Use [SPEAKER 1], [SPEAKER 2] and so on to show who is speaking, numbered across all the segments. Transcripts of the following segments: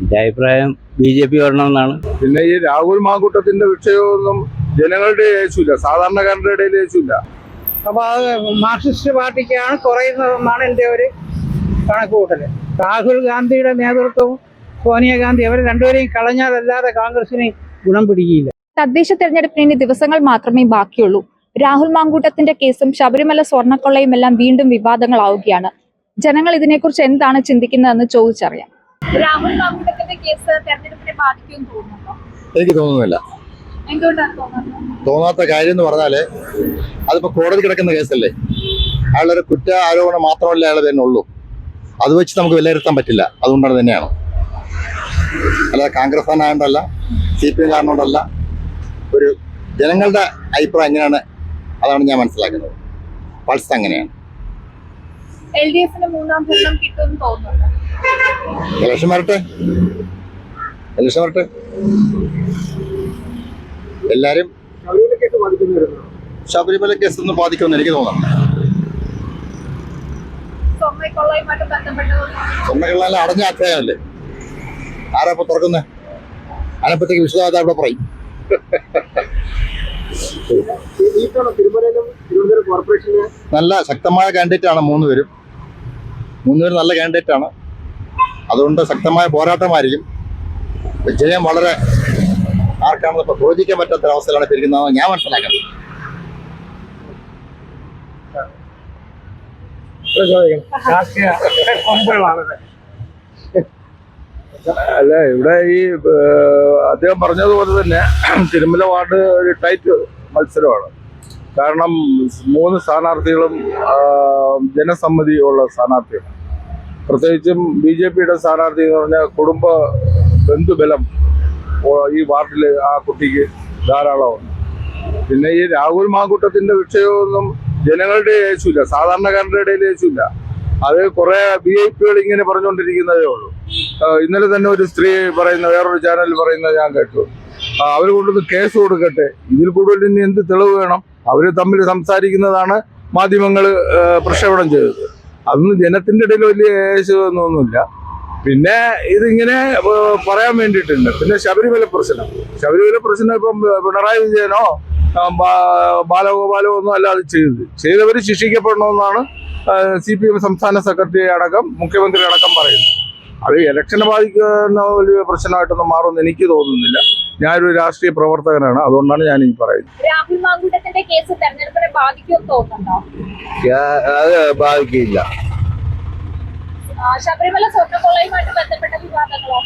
[SPEAKER 1] എന്റെ അഭിപ്രായം B J P വരണമെന്നാണ്.
[SPEAKER 2] പിന്നെ ഈ രാഹുൽ മാങ്കൂട്ടത്തിന്റെ വിഷയമൊന്നും ജനങ്ങളുടെ യേശുല്ല സാധാരണക്കാരുടെ ഇടയിൽ യേശുല്ല
[SPEAKER 3] അപ്പൊ അത് മാർക്സിസ്റ്റ് പാർട്ടിക്കാണ് കുറയുന്നതെന്നാണ് എന്റെ ഒരു കണക്കുകൂട്ടൽ രാഹുൽ ഗാന്ധിയുടെ നേതൃത്വവും സോനിയാഗാന്ധി അവർ രണ്ടുപേരെയും കളഞ്ഞാലല്ലാതെ കോൺഗ്രസിന് ഗുണം പിടിക്കില്ല
[SPEAKER 4] തദ്ദേശ തെരഞ്ഞെടുപ്പിന് ഇനി ദിവസങ്ങൾ മാത്രമേ ബാക്കിയുള്ളൂ. രാഹുൽ മാങ്കൂട്ടത്തിന്റെ കേസും ശബരിമല സ്വർണക്കൊള്ളയും എല്ലാം വീണ്ടും വിവാദങ്ങളാവുകയാണ്. ജനങ്ങൾ ഇതിനെക്കുറിച്ച് എന്താണ് ചിന്തിക്കുന്നതെന്ന് ചോദിച്ചറിയാം. രാഹുൽ മാങ്കൂട്ടത്തിന്റെ കേസ് തെരഞ്ഞെടുപ്പിനെ ബാധിക്കുമെന്ന് തോന്നുന്നുണ്ടോ?
[SPEAKER 5] എനിക്ക് തോന്നുന്നില്ല. തോന്നാത്ത കാര്യം എന്ന് പറഞ്ഞാൽ അതിപ്പോ കോടതി കിടക്കുന്ന കേസല്ലേ? അയാളൊരു കുറ്റ ആരോപണം മാത്രമല്ല അയാൾ തന്നെ ഉള്ളൂ. അത് വെച്ച് നമുക്ക് വിലയിരുത്താൻ പറ്റില്ല. അതുകൊണ്ടാണ് തന്നെയാണ്. അല്ലാതെ കോൺഗ്രസ് ആയതുകൊണ്ടല്ല സി പി എം കാരനോണ്ടല്ല ഒരു ജനങ്ങളുടെ അഭിപ്രായം എങ്ങനെയാണ് അതാണ് ഞാൻ മനസ്സിലാക്കുന്നത്. പൾസ് അങ്ങനെയാണ്.
[SPEAKER 4] എൽ ഡി എഫിന് മൂന്നാം ഭരണം കിട്ടുമെന്ന് തോന്നുന്നുണ്ടോ?
[SPEAKER 5] ഇലക്ഷൻ വരട്ടെ. ഇലക്ഷൻ വരട്ടെ. എല്ലാരും ശബരിമല കേസ് ഒന്നും ബാധിക്കുമെന്ന് എനിക്ക് തോന്നുന്നു. അടഞ്ഞ അധ്യായമല്ലേ ആരാ ഇപ്പൊ തുറക്കുന്നത് അതിനെപ്പറ്റി വിശദമായിട്ട് അവിടെ പറയും. നല്ല ശക്തമായ കാൻഡിഡേറ്റ് ആണ് മൂന്നുപേരും. മൂന്നുപേരും നല്ല കാൻഡിഡേറ്റ് ആണ്. അതുകൊണ്ട് ശക്തമായ പോരാട്ടമായിരിക്കും. വിജയം വളരെ ആർക്കാണെന്ന് ഇപ്പൊ പ്രവചിക്കാൻ പറ്റാത്ത അവസ്ഥയിലാണ് ഇരിക്കുന്നതെന്ന് ഞാൻ മനസ്സിലാക്കുന്നത്
[SPEAKER 2] അല്ല ഇവിടെ ഈ അദ്ദേഹം പറഞ്ഞതുപോലെ തന്നെ തിരുമല വാർഡ് ഒരു ടൈറ്റ് മത്സരമാണ്. കാരണം മൂന്ന് സ്ഥാനാർത്ഥികളും ജനസമ്മതിയുള്ള ജനസമ്മതി സ്ഥാനാർത്ഥികളാണ്. പ്രത്യേകിച്ചും ബി ജെ പിയുടെ സ്ഥാനാർത്ഥി എന്ന് പറഞ്ഞാൽ കുടുംബ ബന്ധുബലം ഈ വാർഡിൽ ആ കുട്ടിക്ക് ധാരാളമാണ്. പിന്നെ ഈ രാഹുൽ മാങ്കൂട്ടത്തിന്റെ വിഷയമൊന്നും ജനങ്ങളുടെ യേശുല്ല സാധാരണക്കാരുടെ ഇടയിൽ യേശുല്ല അത് കുറെ വി ഐ പികൾ ഇങ്ങനെ പറഞ്ഞുകൊണ്ടിരിക്കുന്നതേ ഉള്ളൂ. ഇന്നലെ തന്നെ ഒരു സ്ത്രീ പറയുന്ന വേറൊരു ചാനലിൽ പറയുന്നത് ഞാൻ കേട്ടു. അവർ കൊണ്ടുവന്ന് കേസ് കൊടുക്കട്ടെ. ഇതിൽ കൂടുതൽ ഇനി എന്ത് തെളിവ് വേണം? അവർ തമ്മിൽ സംസാരിക്കുന്നതാണ് മാധ്യമങ്ങൾ പ്രക്ഷേപണം ചെയ്തത്. അതൊന്നും ജനത്തിന്റെ ഇടയിൽ വലിയ യേശുവൊന്നുമില്ല പിന്നെ ഇതിങ്ങനെ പറയാൻ വേണ്ടിയിട്ടുണ്ട്. പിന്നെ ശബരിമല പ്രശ്നം. ശബരിമല പ്രശ്നം ഇപ്പം പിണറായി വിജയനോ ബാലഗോപാലോ ഒന്നും അല്ല അത് ചെയ്തത്. ചെയ്തവർ ശിക്ഷിക്കപ്പെടണമെന്നാണ് സി പി എം സംസ്ഥാന സെക്രട്ടറി അടക്കം മുഖ്യമന്ത്രി അടക്കം പറയുന്നത്. അത് ഇലക്ഷനെ ബാധിക്കുന്ന വലിയ പ്രശ്നമായിട്ടൊന്നും മാറുമെന്ന് എനിക്ക് തോന്നുന്നില്ല. ഞാനൊരു രാഷ്ട്രീയ പ്രവർത്തകനാണ് അതുകൊണ്ടാണ് ഞാൻ ഈ പറയുന്നത്.
[SPEAKER 4] രാഹുൽ മാങ്കൂട്ടത്തിന്റെ കേസ് തെരഞ്ഞെടുപ്പിനെ ബാധിക്കുമെന്ന് തോന്നുന്നുണ്ടോ?
[SPEAKER 6] അത് ബാധിക്കില്ല.
[SPEAKER 4] ശബരിമല സ്വർണക്കൊള്ളയുമായിട്ട് ബന്ധപ്പെട്ട വിവാദങ്ങളോ?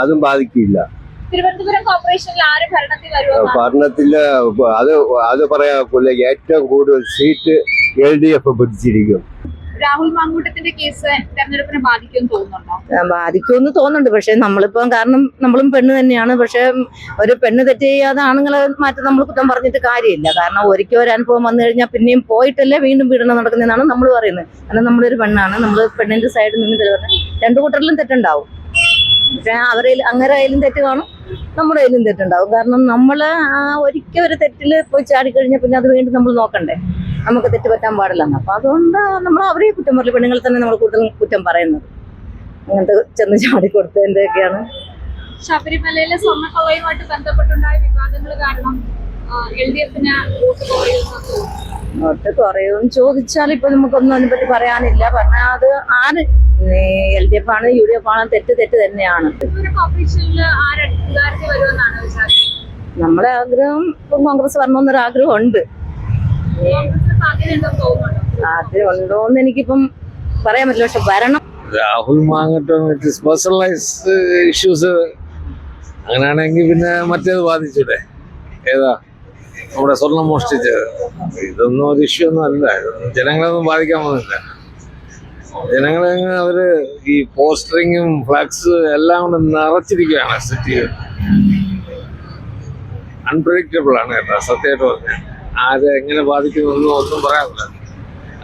[SPEAKER 6] അത് ബാധിക്കില്ല.
[SPEAKER 4] തിരുവനന്തപുരം കോർപ്പറേഷനിൽ ആര് ഭരണത്തിൽ വരുമെന്നാണ്?
[SPEAKER 6] ഭരണത്തിൽ അത് അത് പറയാ ഏറ്റവും കൂടുതൽ സീറ്റ് എൽ ഡി എഫ് പിടിച്ചിരിക്കും
[SPEAKER 4] രാഹുൽ മാങ്കൂട്ടത്തിന്റെ കേസ് തെരഞ്ഞെടുപ്പിനെ ബാധിക്കുമെന്ന് തോന്നുന്നുണ്ടോ?
[SPEAKER 7] ബാധിക്കുമെന്ന് തോന്നുന്നുണ്ട്. പക്ഷെ നമ്മളിപ്പം കാരണം നമ്മളും പെണ്ണ് തന്നെയാണ്. പക്ഷെ ഒരു പെണ്ണ് തെറ്റ് ചെയ്യാതെ ആണുങ്ങളെ മാറ്റി നമ്മൾ കുറ്റം പറഞ്ഞിട്ട് കാര്യമില്ല. കാരണം ഒരിക്കൽ ഒരു അനുഭവം വന്നു കഴിഞ്ഞാൽ പിന്നെയും പോയിട്ടല്ലേ വീണ്ടും പീഡനം നടക്കുന്നതെന്നാണ് നമ്മൾ പറയുന്നത്. കാരണം നമ്മളൊരു പെണ്ണാണ്. നമ്മൾ പെണ്ണിന്റെ സൈഡിൽ നിന്ന് രണ്ടു കൂട്ടരിലും തെറ്റുണ്ടാവും. പക്ഷെ അവരിൽ അങ്ങനെ അതിലും തെറ്റ് കാണും നമ്മുടെ അതിലും തെറ്റുണ്ടാവും. കാരണം നമ്മൾ ഒരിക്കൽ ഒരു തെറ്റിൽ പോയി ചാടിക്കഴിഞ്ഞാൽ പിന്നെ അത് വീണ്ടും നമ്മൾ നോക്കണ്ടേ? നമുക്ക് തെറ്റ് പറ്റാൻ പാടില്ലെന്ന്. അപ്പൊ അതുകൊണ്ട് നമ്മൾ അവരെ കുറ്റം പറയില്ല പെണ്ണുങ്ങളെ തന്നെ നമ്മൾ കൂടുതൽ കുറ്റം പറയുന്നത്. അങ്ങനത്തെ ചെന്ന് ചാടിക്കൊടുത്തതിന്റെയൊക്കെയാണ്
[SPEAKER 4] ശബരിമലയിലെ സ്വർണക്കൊള്ളയുമായിട്ട് ബന്ധപ്പെട്ടുണ്ടായ വിവാദങ്ങൾ കാരണം എൽ ഡി എഫിന് വോട്ട് കുറയുമെന്ന്
[SPEAKER 7] കുറയുമെന്ന് ചോദിച്ചാൽ ഇപ്പൊ നമുക്കൊന്നും അതിനെപ്പറ്റി പറയാനില്ല. പറഞ്ഞാൽ അത് ആര് എൽ ഡി എഫ് ആണ് യു ഡി എഫ് ആണ് തെറ്റ് തെറ്റ് തന്നെയാണ്. നമ്മളെ ആഗ്രഹം ഇപ്പം കോൺഗ്രസ് വരണമെന്നൊരു ആഗ്രഹം ഉണ്ട്
[SPEAKER 4] കോൺഗ്രസിന് സാധ്യതയുണ്ടെന്ന് തോന്നുന്നുണ്ടോ?
[SPEAKER 7] ആഗ്രഹം ഉണ്ടോ എന്ന് എനിക്കിപ്പം പറയാൻ പറ്റില്ല. പക്ഷെ വരണം.
[SPEAKER 8] രാഹുൽ മാങ്ങട്ടും പേഴ്സണലൈസ് ഇഷ്യൂസ് അങ്ങനെയാണെങ്കിൽ പിന്നെ മറ്റേത് ബാധിച്ചൂടെ? ഏതാ? നമ്മുടെ സ്വർണം മോഷ്ടിച്ചത് ഇതൊന്നും ഒരു ഇഷ്യൂ ഒന്നും അല്ല. ഇതൊന്നും ജനങ്ങളൊന്നും ബാധിക്കാൻ പോകുന്നില്ല. ജനങ്ങളെ അവർ ഈ പോസ്റ്ററിങ്ങും ഫ്ലാക്സ് എല്ലാം കൊണ്ട് നിറച്ചിരിക്കുകയാണ് സിറ്റി. അൺപ്രഡിക്റ്റബിൾ ആണ് കേട്ടോ സത്യമായിട്ട് പറഞ്ഞാൽ ആരെ എങ്ങനെ ബാധിക്കുന്നു ഒന്നും പറയാനില്ല.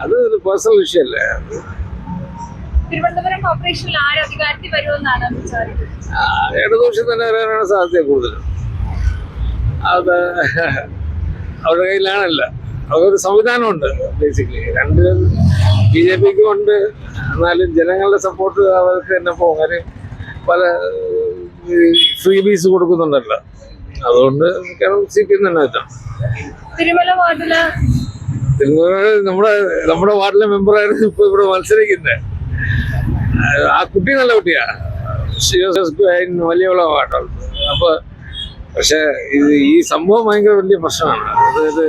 [SPEAKER 8] അത് ഒരു പേഴ്സണൽ ഇഷ്യൂ അല്ലേ?
[SPEAKER 4] തിരുവനന്തപുരം കോർപ്പറേഷനിൽ ആര് അധികാരത്തിൽ വരുമെന്നാണ്
[SPEAKER 8] ഇടതുപക്ഷം തന്നെ വരാനാണ് സാധ്യത കൂടുതലും. അത് അവരുടെ കയ്യിലാണല്ല. അവർക്കൊരു സംവിധാനമുണ്ട് ബേസിക്കലി രണ്ട് ബി ജെ പിക്കും ഉണ്ട്. എന്നാലും ജനങ്ങളുടെ സപ്പോർട്ട് അവർക്ക് തന്നെ പോകും. കാര്യം പല ഫ്രീ ബീസ് കൊടുക്കുന്നുണ്ടല്ലോ. അതുകൊണ്ട് മിക്കവാറും സി പി എം തന്നെ വെച്ചാൽ
[SPEAKER 4] തിരുമല വാർഡിൽ?
[SPEAKER 8] നമ്മുടെ നമ്മുടെ വാർഡിലെ മെമ്പറായിരുന്നു ഇപ്പൊ ഇവിടെ മത്സരിക്കുന്നത് ആ കുട്ടി നല്ല കുട്ടിയാ. വലിയ വാർഡാണ് അപ്പൊ പക്ഷെ ഇത് ഈ സംഭവം ഭയങ്കര വലിയ പ്രശ്നമാണ്. അതായത്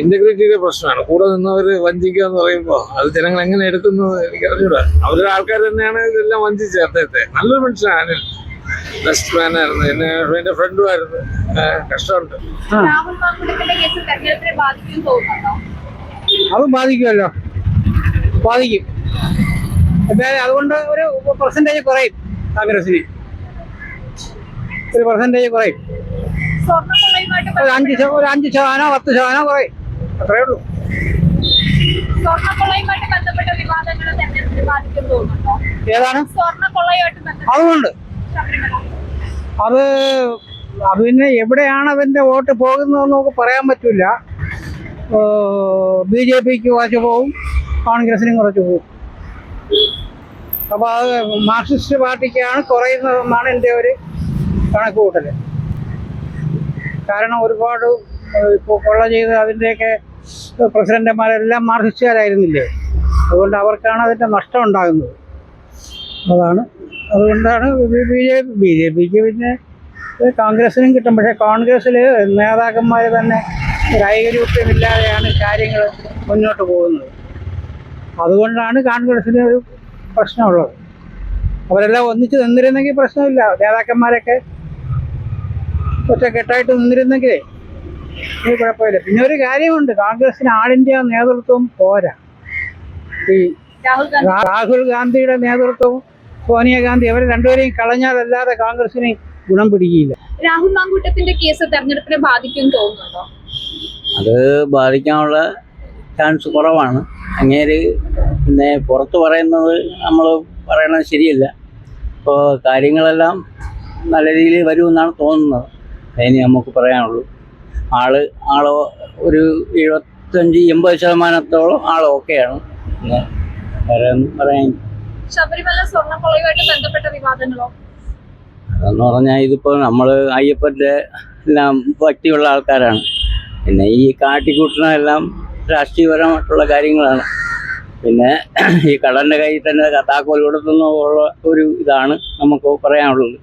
[SPEAKER 8] ഇന്റഗ്രിറ്റിയുടെ പ്രശ്നമാണ്. കൂടെ നിന്നവര് വഞ്ചിക്കുക എന്ന് പറയുമ്പോൾ അത് ജനങ്ങൾ എങ്ങനെ എടുക്കുന്നത് എനിക്ക് അറിഞ്ഞൂടാ. അവരുടെ ആൾക്കാർ തന്നെയാണ് ഇതെല്ലാം വഞ്ചിച്ചത് അദ്ദേഹത്തെ നല്ലൊരു മനുഷ്യനാണ് അനിൽ. ബെസ്റ്റ് മാൻ ആയിരുന്നു. എന്നെ എന്റെ ഫ്രണ്ടും ആയിരുന്നു. കഷ്ടമുണ്ട്.
[SPEAKER 3] അത് ബാധിക്കുമല്ലോ. ബാധിക്കും. എന്തായാലും അതുകൊണ്ട് ഒരു പെർസെന്റേജ് കുറയും. കോൺഗ്രസിന് ഒരു പെർസെന്റേജ് കുറയും. ഒരു അഞ്ച് ഒരു അഞ്ച് ശതമാനോ പത്ത് ശതമാനോ കുറയും. അത്രേ ഉള്ളൂ. ഏതാണ്? അതുകൊണ്ട്. അത് അത് പിന്നെ എവിടെയാണ് അതിന്റെ വോട്ട് പോകുന്നതെന്ന് നമുക്ക് പറയാൻ പറ്റില്ല. ബി ജെ പിക്ക് കുറച്ച് പോവും കോൺഗ്രസിനും കുറച്ച് പോവും. അപ്പോൾ അത് മാർക്സിസ്റ്റ് പാർട്ടിക്കാണ് കുറയുന്നതെന്നാണ് എന്റെ ഒരു കണക്ക് കൂട്ടൽ കാരണം ഒരുപാട് ഇപ്പോൾ കൊള്ള ചെയ്ത് അതിന്റെയൊക്കെ പ്രസിഡന്റുമാരെല്ലാം മാർക്സിസ്റ്റുകാരായിരുന്നില്ലേ അതുകൊണ്ട് അവർക്കാണ് അതിന്റെ നഷ്ടം ഉണ്ടാകുന്നത്. അതാണ്. അതുകൊണ്ടാണ് B J P B J പിക്ക് പിന്നെ കോൺഗ്രസിനും കിട്ടും. പക്ഷേ കോൺഗ്രസ്സിൽ നേതാക്കന്മാർ തന്നെ ഐകരൂപ്യമില്ലാതെയാണ് കാര്യങ്ങൾ മുന്നോട്ട് പോകുന്നത്. അതുകൊണ്ടാണ് കോൺഗ്രസ്സിന് ഒരു പ്രശ്നമുള്ളത്. അവരെല്ലാം ഒന്നിച്ച് നിന്നിരുന്നെങ്കിൽ പ്രശ്നമില്ല. നേതാക്കന്മാരൊക്കെ ഒറ്റക്കെട്ടായിട്ട് നിന്നിരുന്നെങ്കിലേ ഇത് കുഴപ്പമില്ല. പിന്നെ ഒരു കാര്യമുണ്ട്. കോൺഗ്രസിന് ആൾ ഇന്ത്യ നേതൃത്വം പോരാ. ഈ
[SPEAKER 4] രാഹുൽ ഗാന്ധി.
[SPEAKER 3] രാ- രാഹുൽ ഗാന്ധിയുടെ നേതൃത്വവും സോനിയാഗാന്ധി അവരെ രണ്ടുപേരെയും കളഞ്ഞാലല്ലാതെ കോൺഗ്രസിന് ഗുണം പിടിക്കില്ല.
[SPEAKER 4] രാഹുൽ മാങ്കൂട്ടത്തിന്റെ കേസ് തെരഞ്ഞെടുപ്പിനെ ബാധിക്കും തോന്നുന്നുണ്ടോ?
[SPEAKER 1] അത് ബാധിക്കാനുള്ള ചാൻസ് കുറവാണ്. അങ്ങേര് പിന്നെ പുറത്ത് പറയുന്നത് നമ്മൾ പറയണത് ശരിയല്ല. ഇപ്പോൾ കാര്യങ്ങളെല്ലാം നല്ല രീതിയിൽ വരുമെന്നാണ് തോന്നുന്നത്. അതിന് നമുക്ക് പറയാനുള്ളൂ. ആൾ ആൾ ഒരു എഴുപത്തഞ്ച് എൺപത് ശതമാനത്തോളം ആൾ ഓക്കെയാണ്. പിന്നെ വേറെ ഒന്നും പറയാൻ
[SPEAKER 4] ശബരിമല ബന്ധപ്പെട്ട വിവാദങ്ങളോ?
[SPEAKER 1] അതെന്ന് പറഞ്ഞാൽ ഇതിപ്പോൾ നമ്മൾ അയ്യപ്പന്റെ എല്ലാം പറ്റിയുള്ള ആൾക്കാരാണ്. പിന്നെ ഈ കാട്ടിക്കൂട്ടണതെല്ലാം രാഷ്ട്രീയപരമായിട്ടുള്ള കാര്യങ്ങളാണ്. പിന്നെ ഈ കടലിന്റെ കയ്യിൽ തന്നെ താക്കോൽ കൊടുത്തുന്നുള്ള ഒരു ഇതാണ് നമുക്ക് പറയാനുള്ളത്.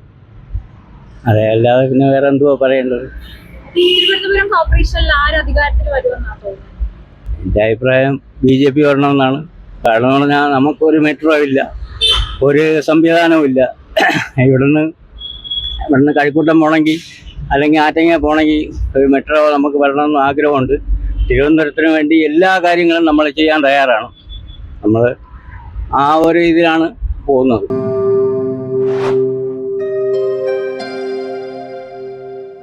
[SPEAKER 1] അതെ അല്ലാതെ പിന്നെ വേറെ എന്തുവാ പറയേണ്ടത്?
[SPEAKER 4] തിരുവനന്തപുരം കോർപ്പറേഷനിൽ ആര് അധികാരത്തിൽ വരുമെന്നാണ് തോന്നുന്നത്?
[SPEAKER 1] എന്റെ അഭിപ്രായം ബി ജെ പി വരണമെന്നാണ്. കാരണം എന്ന് പറഞ്ഞാൽ നമുക്കൊരു മെട്രോ ഇല്ല ഒരു സംവിധാനവും ഇല്ല. ഇവിടുന്ന് ഇവിടുന്ന് കഴിക്കൂട്ടം പോകണമെങ്കിൽ അല്ലെങ്കിൽ ആറ്റങ്ങ പോകണമെങ്കിൽ ഒരു മെട്രോ നമുക്ക് വരണമെന്ന് ആഗ്രഹമുണ്ട്. തിരുവനന്തപുരത്തിന് വേണ്ടി എല്ലാ കാര്യങ്ങളും നമ്മൾ ചെയ്യാൻ തയ്യാറാണ്. നമ്മൾ ആ ഒരു ഇതിലാണ് പോകുന്നത്.